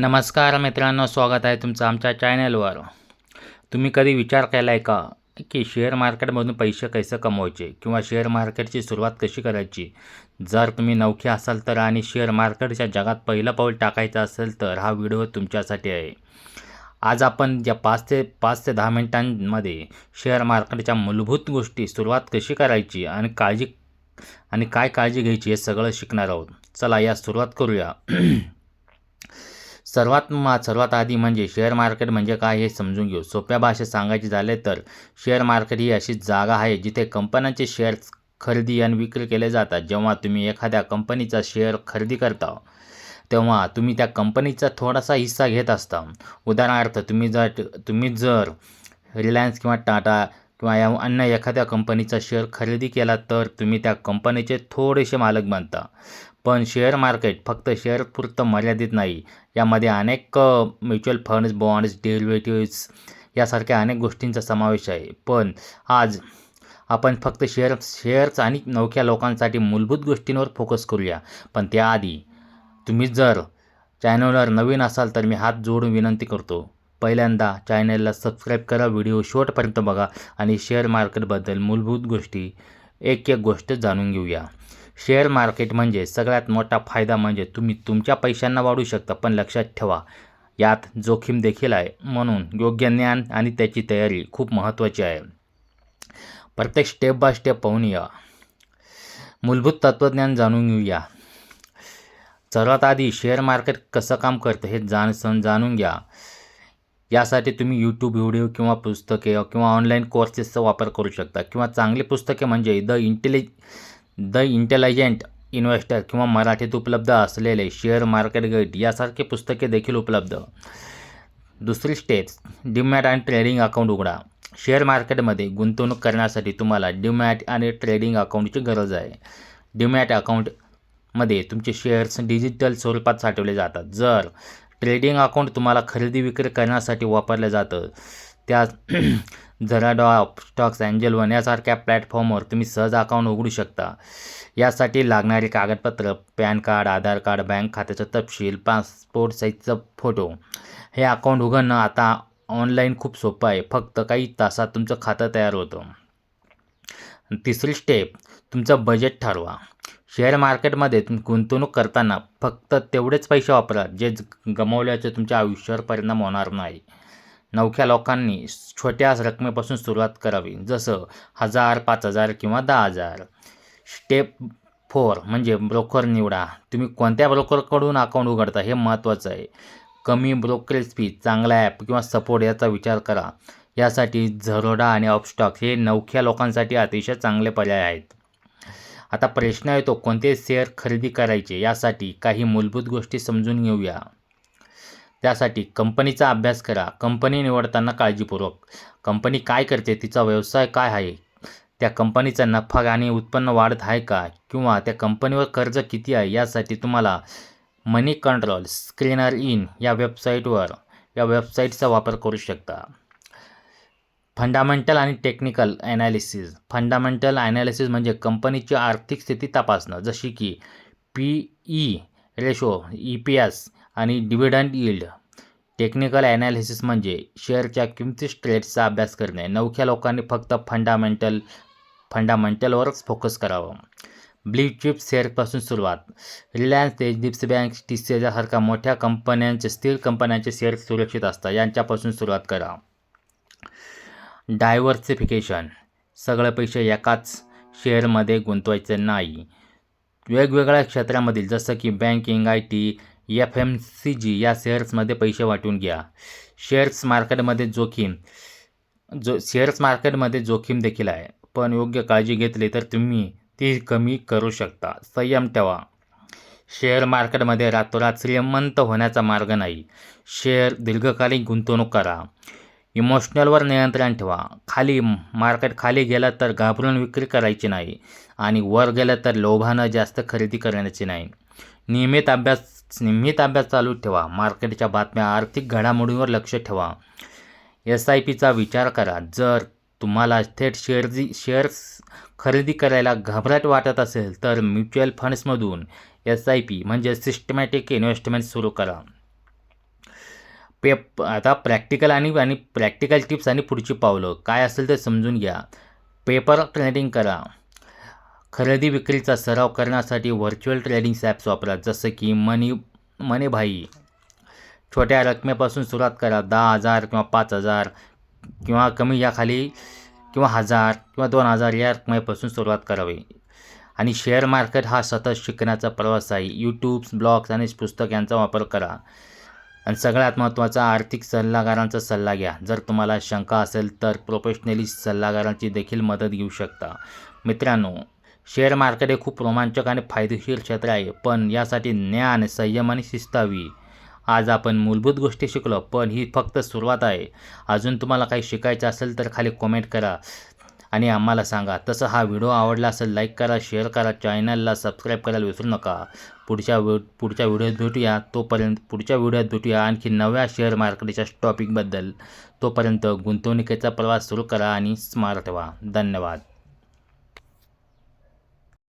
नमस्कार मित्रांनो स्वागत आहे तुमचं आमच्या चॅनलवर तुम्ही कधी विचार केला आहे का की शेअर मार्केटमधून पैसे कसे कमवायचे किंवा शेअर मार्केटची सुरुवात कशी करायची? जर तुम्ही नौखे असाल तर आणि शेअर मार्केटच्या जगात पहिलं पाऊल टाकायचं असेल तर हा व्हिडिओ तुमच्यासाठी आहे. आज आपण ज्या पाच ते पाच ते दहा मिनिटांमध्ये शेअर मार्केटच्या मूलभूत गोष्टी सुरुवात कशी करायची आणि काळजी आणि काय काळजी घ्यायची हे सगळं शिकणार आहोत. चला या सुरुवात करूया. सर्वात मा सर्वात आधी म्हणजे शेअर मार्केट म्हणजे काय हे समजून घेऊ. सोप्या भाषेत सांगायचे झाले तर शेअर मार्केट ही अशी जागा आहे जिथे कंपन्यांचे शेअर्स खरेदी आणि विक्री केले जातात. जेव्हा तुम्ही एखाद्या कंपनीचा शेअर खरेदी करता तेव्हा तुम्ही त्या कंपनीचा थोडासा हिस्सा घेत असता. उदाहरणार्थ तुम्ही जर तुम्ही जर रिलायन्स किंवा टाटा किंवा या अन्य एखाद्या कंपनीचा शेअर खरेदी केला तर तुम्ही त्या कंपनीचे थोडेसे मालक बनता. पण शेअर मार्केट फक्त शेअरपुरतं मर्यादित नाही. यामध्ये अनेक म्युच्युअल फंड्स बॉन्ड्स डेरिव्हेटिव्ह्ज यासारख्या अनेक गोष्टींचा समावेश आहे. पण आज आपण फक्त शेअर शेअर्स आणि नवख्या लोकांसाठी मूलभूत गोष्टींवर फोकस करूया. पण त्याआधी तुम्ही जर चॅनलवर नवीन असाल तर मी हात जोडून विनंती करतो. पहिल्यांदा चॅनलला सबस्क्राईब करा व्हिडिओ शेवटपर्यंत बघा आणि शेअर मार्केटबद्दल मूलभूत गोष्टी एक एक गोष्ट जाणून घेऊया. शेअर मार्केट म्हणजे सगळ्यात मोठा फायदा म्हणजे तुम्ही तुमच्या पैशांना वाढू शकता पण लक्षात ठेवा यात जोखीम देखील आहे. म्हणून योग्य ज्ञान आणि त्याची तयारी खूप महत्त्वाची आहे. प्रत्येक स्टेप बाय स्टेप पाहून या. मूलभूत तत्त्वज्ञान जाणून घेऊया. सर्वात आधी शेअर मार्केट कसं काम करतं हे जाण सण जाणून घ्या. यासाठी तुम्ही यूट्यूब व्हिडिओ किंवा पुस्तके किंवा ऑनलाईन कोर्सेसचा वापर करू शकता. किंवा चांगली पुस्तके म्हणजे the intelli the intelligent investor किंवा मराठीत उपलब्ध असलेले शेअर मार्केट गाईड यासारखे पुस्तके देखील उपलब्ध. दुसरी स्टेप डिमॅट आणि ट्रेडिंग अकाउंट उघडा. शेअर मार्केटमध्ये गुंतवणूक करण्यासाठी तुम्हाला डिमॅट आणि ट्रेडिंग अकाउंटची गरज आहे. डिमॅट अकाउंटमध्ये तुमचे शेअर्स डिजिटल स्वरूपात साठवले जातात. जर ट्रेडिंग अकाउंट तुम्हाला खरेदी विक्री करण्यासाठी वापरलं जातं. त्या झराडॉ स्टॉक्स अँजल वन यासारख्या प्लॅटफॉर्मवर तुम्ही सहज अकाउंट उघडू शकता. यासाठी लागणारे कागदपत्र PAN card Aadhaar card bank खात्याचा तपशील पासपोर्ट साईजचा फोटो हे अकाउंट उघडणं आता ऑनलाईन खूप सोपं आहे. फक्त काही तासात तुमचं खातं तयार होतं. तिसरी स्टेप तुमचं बजेट ठरवा. शेअर मार्केटमध्ये तुम्ही गुंतवणूक करताना फक्त तेवढेच पैसे वापरा जे गमावल्याचे तुमच्या आयुष्यावर परिणाम होणार नाही. नवख्या लोकांनी छोट्या रकमेपासून सुरुवात करावी जसं हजार पाच हजार किंवा दहा हजार. स्टेप फोर म्हणजे ब्रोकर निवडा. तुम्ही कोणत्या ब्रोकरकडून अकाउंट उघडता हे महत्त्वाचं आहे. कमी ब्रोकरेज फी चांगला ॲप किंवा सपोर्ट याचा विचार करा. यासाठी झरोडा आणि अपस्टॉक हे नवख्या लोकांसाठी अतिशय चांगले पर्याय आहेत. आता प्रश्न येतो कोणते शेअर खरेदी करायचे? यासाठी काही मूलभूत गोष्टी समजून घेऊया. त्यासाठी कंपनीचा अभ्यास करा. कंपनी निवडताना काळजीपूर्वक. कंपनी काय करते? तिचा व्यवसाय काय आहे? त्या कंपनीचा नफा आणि उत्पन्न वाढत आहे का? किंवा त्या कंपनीवर कर्ज किती आहे? यासाठी तुम्हाला मनी कंट्रोल स्क्रीनर इन या वेबसाईटवर या वेबसाईटचा वापर करू शकता. फंडामेंटल आणि टेक्निकल ॲनालिसिस फंडामेंटल ॲनालिसिस म्हणजे कंपनीची आर्थिक स्थिती तपासणं. जशी की P E ratio E P S आणि डिव्हिडंड यील्ड टेक्निकल ॲनालिसिस म्हणजे शेअरच्या किमती स्ट्रेटचा अभ्यास करणे. नवख्या लोकांनी फक्त फंडामेंटल फंडामेंटलवरच फोकस करावं. ब्ल्यू चिप शेअरपासून सुरुवात. Reliance H D C bank T C यासारख्या मोठ्या कंपन्यांचे स्थिर कंपन्यांचे शेअर सुरक्षित असतात. यांच्यापासून सुरुवात करा. डायव्हर्सिफिकेशन. सगळे पैसे एकाच शेअरमध्ये गुंतवायचे नाही. वेगवेगळ्या क्षेत्रामधील जसं की banking I T F M C G या शेअर्समध्ये पैसे वाटून घ्या. शेअर्स मार्केटमध्ये जोखीम जो शेअर्स मार्केटमध्ये जोखीम देखील आहे. पण योग्य काळजी घेतली तर तुम्ही ती कमी करू शकता. संयम ठेवा. शेअर मार्केटमध्ये रातोरात श्रीमंत होण्याचा मार्ग नाही. शेअर दीर्घकालीन गुंतवणूक करा. इमोशनलवर नियंत्रण ठेवा. खाली मार्केट खाली गेलं तर घाबरून विक्री करायची नाही आणि वर गेलं तर लोभानं जास्त खरेदी करण्याची नाही. नियमित अभ्यास नियमित अभ्यास चालू ठेवा. मार्केटच्या बातम्या आर्थिक घडामोडींवर लक्ष ठेवा. एस आय पीचा विचार करा. जर तुम्हाला थेट शेअरजी शेअर्स खरेदी करायला घाबराट वाटत असेल तर म्युच्युअल फंड्समधून एस आय पी म्हणजे सिस्टमॅटिक इन्व्हेस्टमेंट सुरू करा. पेप आता प्रॅक्टिकल आणि आणि प्रॅक्टिकल टिप्स आणि पुढची पावलं. काय असेल ते समजून घ्या. पेपर ट्रेडिंग करा. खरेदी विक्रीचा सराव करण्यासाठी व्हर्च्युअल ट्रेडिंग ॲप्स वापरा जसं की मनी मनीभाई. छोट्या रकमेपासून सुरुवात करा दहा हजार किंवा पाच हजार किंवा कमी याखाली किंवा हजार किंवा दोन हजार या रकमेपासून सुरुवात करावी. आणि शेअर मार्केट हा सतत शिकण्याचा प्रवास आहे. यूट्यूब्स ब्लॉग्स आणि पुस्तक यांचा वापर करा. आणि सगळ्यात महत्त्वाचा आर्थिक सल्लागारांचा सल्ला घ्या. जर तुम्हाला शंका असेल तर प्रोफेशनली सल्लागारांची देखील मदत घेऊ शकता. मित्रांनो शेअर मार्केट हे खूप रोमांचक आणि फायदेशीर क्षेत्र आहे पण यासाठी ज्ञान संयम आणि शिस्त हवी. आज आपण मूलभूत गोष्टी शिकलो पण ही फक्त सुरुवात आहे. अजून तुम्हाला काही शिकायचं असेल तर खाली कमेंट करा. आणि आम्हाला सांगा तसं हा व्हिडिओ आवडला असेल लाईक करा शेअर करा चॅनलला सबस्क्राईब करायला विसरू नका. पुढच्या व्हि पुढच्या व्हिडिओत भेटूया. तोपर्यंत पुढच्या व्हिडिओत भेटूया आणखी नव्या शेअर मार्केटच्या टॉपिकबद्दल तोपर्यंत गुंतवणुकीचा प्रवास सुरू करा आणि स्मार्ट व्हा. धन्यवाद.